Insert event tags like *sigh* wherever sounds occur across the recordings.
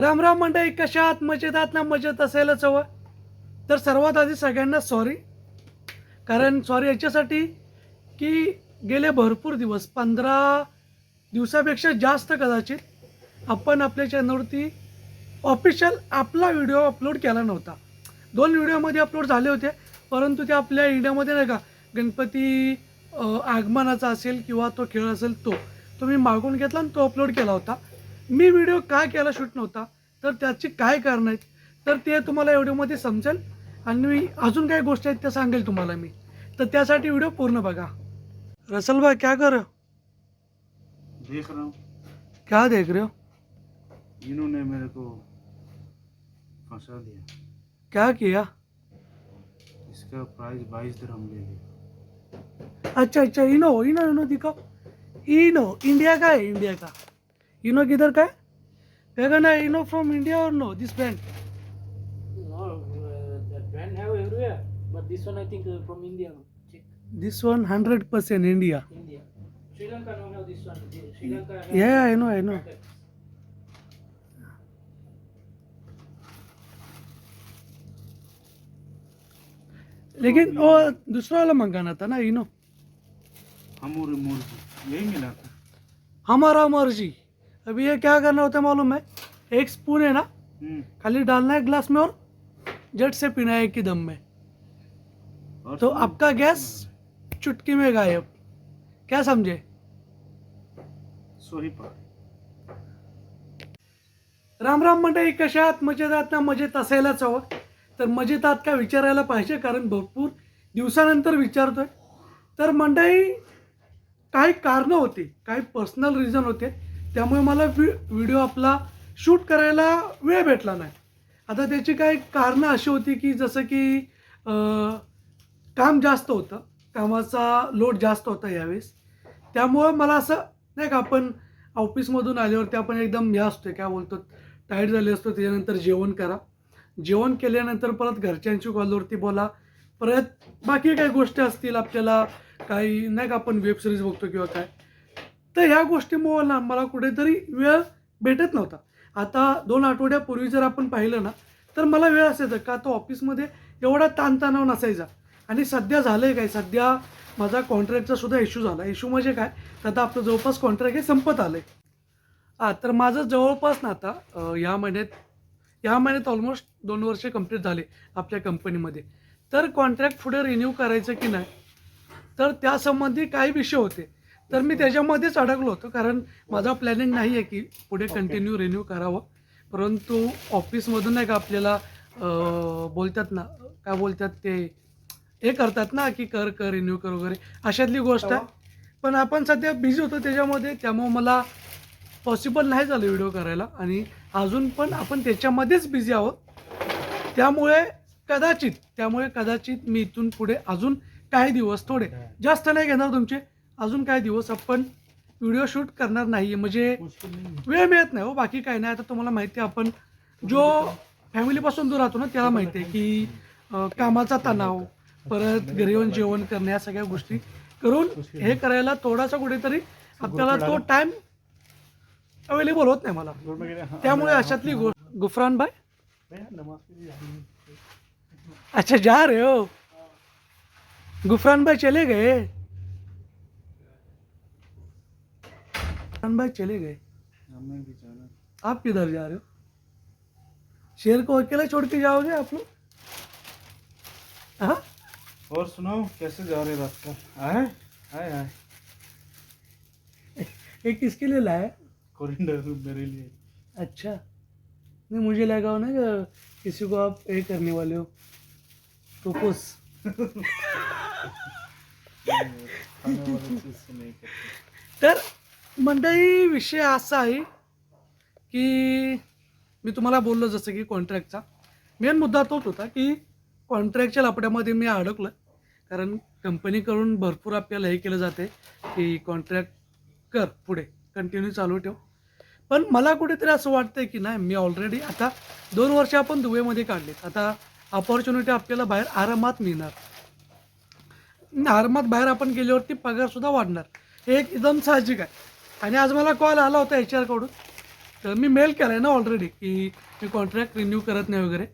राम राम मंडळी कशात? मजेत आहात ना मजेत असायलाच हवं. तर सर्वात आधी सगळ्यांना सॉरी कारण सॉरी याच्यासाठी की गेले भरपूर दिवस पंधरा दिवसापेक्षा जास्त कदाचित आपण आपल्या चॅनलवरती ऑफिशियल आपला व्हिडिओ अपलोड केला नव्हता. दोन व्हिडिओमध्ये अपलोड झाले होते परंतु ते आपल्या इंडियामध्ये नाही का गणपती आगमनाचा असेल किंवा तो खेळ असेल तो तो मी मागून घेतला आणि तो अपलोड केला होता. मी व्हिडिओ काय केला शूट नव्हता? तर त्याची काय कारणं आहेत? तर ते तुम्हाला व्हिडिओमध्ये समजेल. आणि मी अजून काही गोष्टी आहेत त्या सांगेल तुम्हाला मी. तर त्यासाठी व्हिडिओ पूर्ण बघा. रसल भाई क्या कर हो? देख रहा हूँ। क्या देख रहे हो? इन्होंने मेरे को फंसा दिया। क्या किया? इसका प्राइस बाईस दरम ले लिया। अच्छा अच्छा इनो इनो इनो दिखाओ। इनो इंडिया का है इंडिया का। इनो किधर का है कहेगा ना इनो फ्रॉम इंडिया और no this brand No, uh, that brand have everywhere, but this one I think uh, from India. Check this one hundred percent India India. Sri Lanka don't have this one. The- Sri Lanka have Yeah, I know, I know. packets. लेकिन वो दूसरा वाला मंगाना था ना Eno हम और मुर्गी यही मिला था हमारा मर्जी अभी ये क्या करना होता है मालूम है? एक स्पून है ना? खाली डालना है ग्लास में और जट से पीना है एक ही दम में। तो आपका गैस चुटकी में गायब। क्या समझे? सोही राम राम मंडळी कशा आहात? मजेत आहात ना? मजेत असायलाच हवं. तर मजेत आहात का विचारायला पाहिजे? कारण भरपूर दिवसानंतर विचारतोय. तर मंडळी काही कारणं होती काही पर्सनल रिझन होते. त्यामुळे मला व्हि व्हिडिओ आपला शूट करायला वेळ भेटला नाही. आता त्याची काही कारणं अशी होती की जसं की काम जास्त होतं. कामाचा लोड जास्त होता यावेळेस. त्यामुळं मला असं नाही का आपण ऑफिसमधून आल्यावरती आपण एकदम हे असतो काय बोलतो टाईट झाले असतो त्याच्यानंतर जेवण करा. जेवण केल्यानंतर परत घरच्यांची कॉलवरती बोला. परत बाकी काही गोष्टी असतील आपल्याला काही नाही का आपण वेबसिरीज बघतो किंवा काय. तर ह्या गोष्टीमुळे ना मला कुठेतरी वेळ भेटत नव्हता. आता दोन आठवड्यापूर्वी जर आपण पाहिलं ना तर मला वेळ असायचा का? तो ऑफिसमध्ये एवढा ताणतणाव नसायचा. आणि सध्या झालं आहे काय? सध्या माझा कॉन्ट्रॅक्टचा सुद्धा इश्यू झाला. इश्यू म्हणजे काय? तर आता आपलं जवळपास कॉन्ट्रॅक्ट हे संपत आलं आहे हां तर माझं जवळपास ना आता ह्या या महिन्यात या महिन्यात ऑलमोस्ट दोन वर्ष कंप्लीट झाले आपल्या कंपनीमध्ये तर कॉन्ट्रॅक्ट पुढे रिन्यू करायचं की नाही? तर त्यासंबंधी काही विषय होते. तर मी त्याच्यामध्येच अडकलो होतो कारण माझा प्लॅनिंग नाही आहे की पुढे कंटिन्यू रिन्यू करावं. परंतु ऑफिसमधून नाही का आपल्याला बोलतात ना काय बोलतात ते हे करतात ना की कर कर रिन्यू कर वगैरे अशातली गोष्ट आहे. पण आपण सध्या बिझी होतो त्याच्यामध्ये त्यामुळे मला पॉसिबल नाही झालं व्हिडिओ करायला. आणि अजून पण आपण त्याच्यामध्येच बिझी आहोत. त्यामुळे कदाचित त्यामुळे कदाचित मी इथून पुढे अजून काही दिवस थोडे जास्त नाही घेणार तुमचे. अजून काही दिवस आपण व्हिडिओ शूट करणार नाही म्हणजे वेळ मिळत नाही हो बाकी काही नाही. आता तुम्हाला माहिती आहे आपण जो फॅमिलीपासून दूर राहतो ना त्याला माहिती आहे की कामाचा तणाव परत घरी येऊन जेवण करणे या सगळ्या गोष्टी करून हे करायला थोडासा कुठेतरी आपल्याला तो टाइम अवेलेबल होत नाही मला. त्यामुळे अशातली गोष्ट गुफरान भाई? अच्छा जा रे हो. गुफरान भाई चले गए. गुफरान भाई चले गए। हमें भी जाना आप किधर जा रहे हो? शेर को अकेले छोड़ के जाओगे आप लोग? हाँ? और सुनाओ कैसे जा रहे रास्ता आए आए आए। ये किसके लिए लाया? कोरिंडर मेरे लिए। अच्छा। नहीं मुझे लगा हो ना कि किसी को आप ये करने वाले हो। प्रपोज नहीं करते। तर मंडळी विषय असा आहे की मी तुम्हाला बोललो जसं की कॉन्ट्रॅक्टचा मेन मुद्दा तोच होता की कॉन्ट्रॅक्टच्या लपड्यामध्ये मी अडकलं कारण कंपनीकडून भरपूर आपल्याला हे केलं जाते की कॉन्ट्रॅक्ट कर पुढे कंटिन्यू चालू ठेव. पण मला कुठेतरी असं वाटतंय की नाही मी ऑलरेडी आता दोन वर्ष आपण दुबईमध्ये काढलेत. आता अपॉर्च्युनिटी आपल्याला बाहेर आरामात मिळणार. आरामात बाहेर आपण गेल्यावरती पगारसुद्धा वाढणार. हे एक एकदम साहजिक आहे. आणि आज मला कॉल आला होता एच आरकडून तर मी मेल केला आहे ना ऑलरेडी की मी कॉन्ट्रॅक्ट रिन्यू करत नाही वगैरे.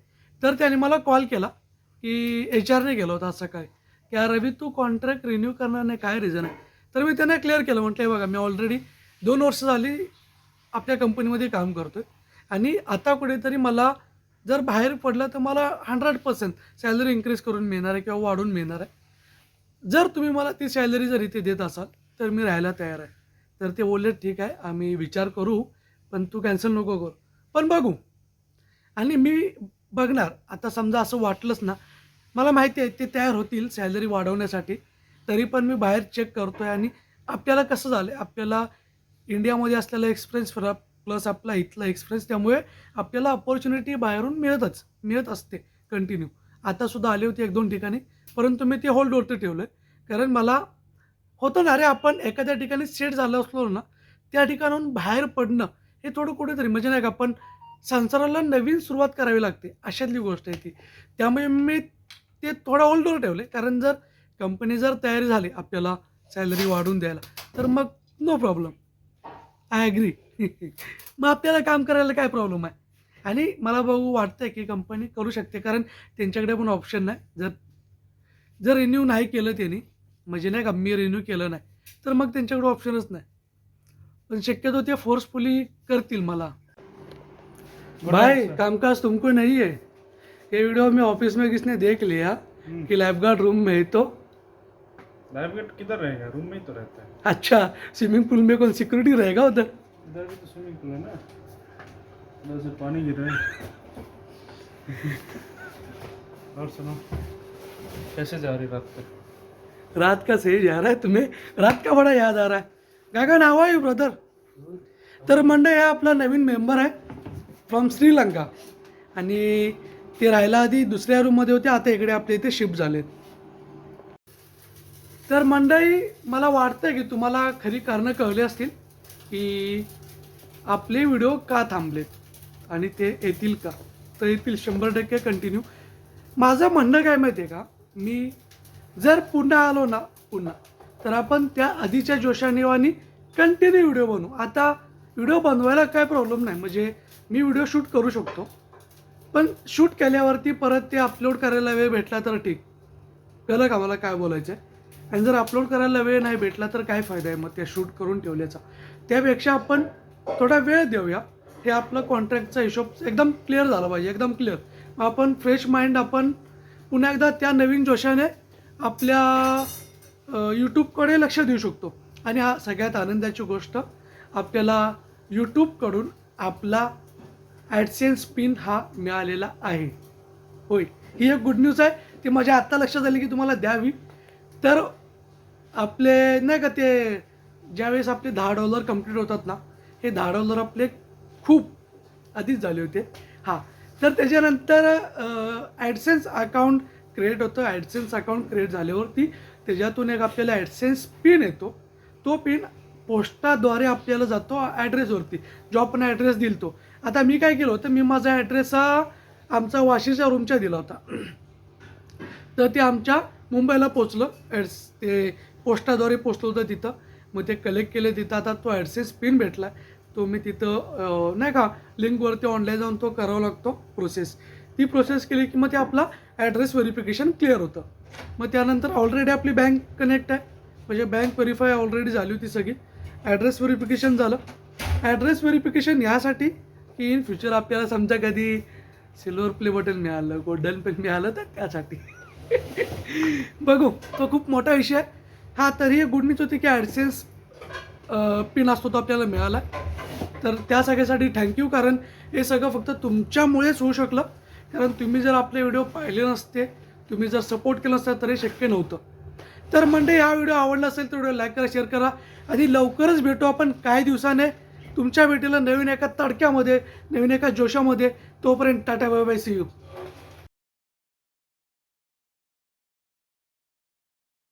तर त्याने मला कॉल केला की एच आरने गेलो होता आज सकाळी. की "यार रवी तू कॉन्ट्रॅक्ट रिन्यू करणार नाही काय रिझन आहे? तर मी त्यांना क्लिअर केलं म्हटलं आहे बघा मी ऑलरेडी दोन वर्ष झाली आपल्या कंपनीमध्ये काम करतो आहे आणि आता कुठेतरी मला जर बाहेर पडलं तर मला हंड्रेड पर्सेंट सॅलरी इन्क्रीज करून मिळणार आहे किंवा वाढून मिळणार आहे. जर तुम्ही मला ती सॅलरी जर इथे देत असाल तर मी राहायला तयार आहे. तर ते बोलले ठीक आहे आम्ही विचार करू पण तू कॅन्सल नको करू. पण बघू. आणि मी बघणार. आता समजा असं वाटलंच ना मला माहिती आहे ते तयार होतील सॅलरी वाढवण्यासाठी. तरी पण मी बाहेर चेक करतो आहे आणि आपल्याला कसं झालं आहे आपल्याला इंडियामध्ये असलेला एक्सपिरियन्स फरक प्लस आपला इथला एक्सपिरियन्स त्यामुळे आपल्याला अपॉर्च्युनिटी बाहेरून मिळतच मिळत असते कंटिन्यू आतासुद्धा आली होती एक दोन ठिकाणी परंतु मी ते होल्डवरती ठेवलं आहे कारण मला होतं ना अरे आपण एखाद्या ठिकाणी सेट झालं असलो ना त्या ठिकाणाहून बाहेर पडणं हे थोडं कुठेतरी म्हणजे नाही का आपण संसाराला नवीन सुरुवात करावी लागते अशातली गोष्ट आहे ती. त्यामुळे मी ते थोडं होल्डवर ठेवले कारण जर कंपनी जर तयारी झाली आपल्याला सॅलरी वाढवून द्यायला तर मग नो प्रॉब्लेम आय ॲग्री मग आपल्याला काम करायला काय प्रॉब्लेम आहे? आणि मला बघू आहे की कंपनी करू शकते कारण त्यांच्याकडे पण ऑप्शन नाही. जर जर रिन्यू नाही केलं त्यांनी म्हणजे नाही का मी रिन्यू केलं नाही. तर मग त्यांच्याकडे ऑप्शनच नाही. पण शक्यतो ते फोर्सफुली करतील मला. भाई कामकाज तुमको नहीं है ये वीडियो में ऑफिस में किसने देख लिया कि लाइफ गार्ड रूम में है तो? लाइफ किधर रहेगा? रूम में ही तो रहता है। अच्छा स्विमिंग पूल में कौन सिक्योरिटी रहेगा उधर? इधर भी तो स्विमिंग पूल है ना। उधर से पानी गिर रहा है। *laughs* और सुनो कैसे जा रही रात को रात का सही जा रहा है तुम्हें? रात का बडा याद आ रहा है। काय नाव आहे ब्रदर तर मंडळ हा आपला नवीन मेंबर आहे फ्रॉम श्रीलंका आणि ते राहायला आधी दुसऱ्या रूममध्ये होते आता इकडे आपल्या इथे शिफ्ट झालेत. तर मंडळी मला वाटतं की तुम्हाला खरी कारणं कळली असतील की आपले व्हिडिओ का थांबलेत आणि ते येतील का? तर येतील शंभर टक्के कंटिन्यू माझं म्हणणं काय माहिती आहे का? मी जर पुन्हा आलो ना पुन्हा तर आपण त्या आधीच्या जोशानेवानी कंटिन्यू व्हिडिओ बनवू. आता व्हिडिओ बनवायला काय प्रॉब्लेम नाही. म्हणजे मी व्हिडिओ शूट करू शकतो. पण शूट केल्यावरती परत ते अपलोड करायला वेळ भेटला तर ठीक. कळलं का मला काय बोलायचं आहे? आणि जर अपलोड करायला वेळ नाही भेटला तर काय फायदा आहे मग ते शूट करून ठेवल्याचा? त्यापेक्षा आपण थोडा वेळ देऊया. हे आपलं कॉन्ट्रॅक्टचा हिशोब एकदम क्लिअर झाला पाहिजे. एकदम क्लिअर मग आपण फ्रेश माइंड आपण पुन्हा एकदा त्या नवीन जोशाने आपल्या यूट्यूबकडे लक्ष देऊ शकतो. आणि हा सगळ्यात आनंदाची गोष्ट आपल्याला यूट्यूबकडून आपला ॲडसेन्स पिन हा मिळालेला आहे. होय ही एक गुड न्यूज आहे. ती माझ्या आत्ता लक्षात आली की तुम्हाला द्यावी. तर आपले नाही का ते ज्यावेळेस आपले दहा डॉलर कंप्लीट होतात ना हे दहा डॉलर आपले खूप आधीच झाले होते. हां तर त्याच्यानंतर ॲडसेन्स अकाउंट क्रिएट होतं. ॲडसेन्स अकाउंट क्रिएट झाल्यावरती त्याच्यातून एक आपल्याला ॲडसेन्स पिन येतो. तो पिन पोस्टाद्वारे आपल्याला जातो ॲड्रेसवरती जो आपण ॲड्रेस दिल तो आता मी काय केलं होतं? मी माझा ॲड्रेस हा आमचा वाशीच्या रूमच्या दिला होता. तर ते आमच्या मुंबईला पोचलं ॲड्स ते पोस्टाद्वारे पोचलं होतं तिथं. मग ते कलेक्ट केले तिथं. आता तो ॲडसेन्स पिन भेटला. तो मी तिथं नाही का लिंकवरती ऑनलाईन जाऊन तो करावा लागतो प्रोसेस ती प्रोसेस केली की मग ते आपला ॲड्रेस व्हेरिफिकेशन क्लिअर होतं. मग त्यानंतर ऑलरेडी आपली बँक कनेक्ट आहे. म्हणजे बँक व्हेरीफाय ऑलरेडी झाली होती सगळी. ॲड्रेस व्हेरिफिकेशन झालं. ॲड्रेस व्हेरिफिकेशन यासाठी की इन फ्युचर आपल्याला समजा कधी सिल्वर प्ले बटन मिळालं गोल्डन पेन मिळालं तर त्यासाठी. बघू तो खूप मोठा विषय आहे. हा तरी गुड न्यूज होती की ॲडसेन्स पिन असतो तो आपल्याला मिळाला. तर त्या सगळ्यासाठी थँक्यू कारण हे सगळं फक्त तुमच्यामुळेच होऊ शकलं. कारण तुम्ही जर आपले व्हिडिओ पाहिले नसते तुम्ही जर सपोर्ट केला नसता तरी शक्य नव्हतं. तर म्हणजे हा व्हिडिओ आवडला असेल तर व्हिडिओ लाईक करा शेअर करा. आणि लवकरच भेटू आपण काही दिवसाने तुमच्या भेटीला नवीन एका तडक्यामध्ये नवीन एका जोशामध्ये. तोपर्यंत tata bye bye see you